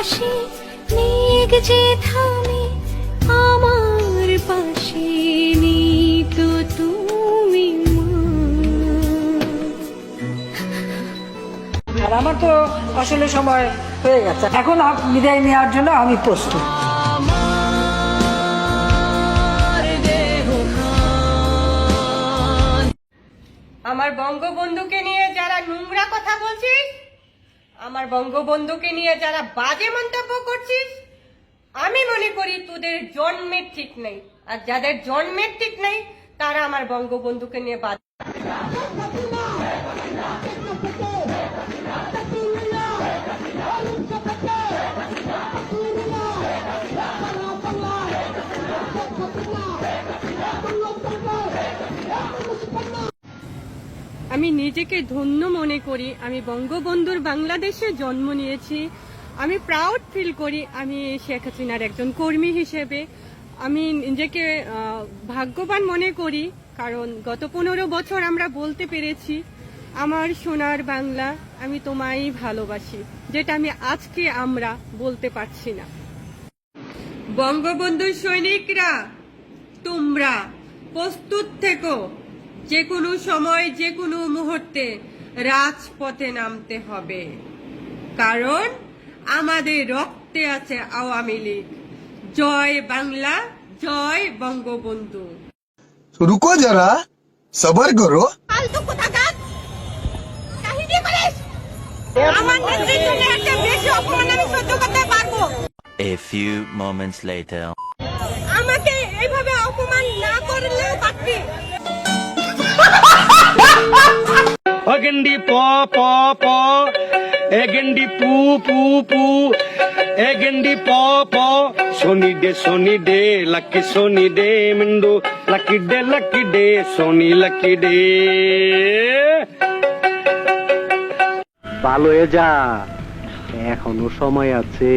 আকাশে মেঘ যে থামে আমার পাশে নেই তো তুমি আর আমার তো আসলে সময় হয়ে গেছে। এখন বিদায় নেওয়ার জন্য আমি প্রস্তুত। আমার বঙ্গবন্ধুকে নিয়ে যারা নোংরা কথা বলছিস আমার বঙ্গবন্ধুকে নিয়ে যারা বাজে মন্তব্য করছিস, আমি মনে করি তোদের জন্মের ঠিক নেই। আর যাদের জন্মের ঠিক নেই, তারা আমার বঙ্গবন্ধুকে নিয়ে বাদ আমি নিজেকে ধন্য মনে করি। আমি বঙ্গবন্ধুর বাংলাদেশে জন্ম নিয়েছি। আমি প্রাউড ফিল করি আমি শেখ হাসিনার একজন কর্মী হিসেবে। আমি নিজেকে ভাগ্যবান মনে করি, কারণ গত পনেরো বছর আমরা বলতে পেরেছি, আমার সোনার বাংলা আমি তোমায় ভালোবাসি, যেটা আমি আজকে আমরা বলতে পারছি না। বঙ্গবন্ধু সৈনিকরা, তোমরা প্রস্তুত থেকো। যে কোনো সময় যে কোনো মুহূর্তে রাজপথে নামতে হবে। কারণ আমাদের রক্তে আছে আওয়ামী লীগ। জয় বাংলা জয় বঙ্গবন্ধু। রুকো যারা সবার করো। A few moments later. আমাকে এইভাবে অপমান না করলেও অগেন্ডি প প প, এগেন্ডি পু পু পু, এগেন্ডি প প। Sunny day sunny day lucky sunny day মিন্ডু। Lucky day lucky day sunny lucky day ভালো যা। এখনও সময় আছে।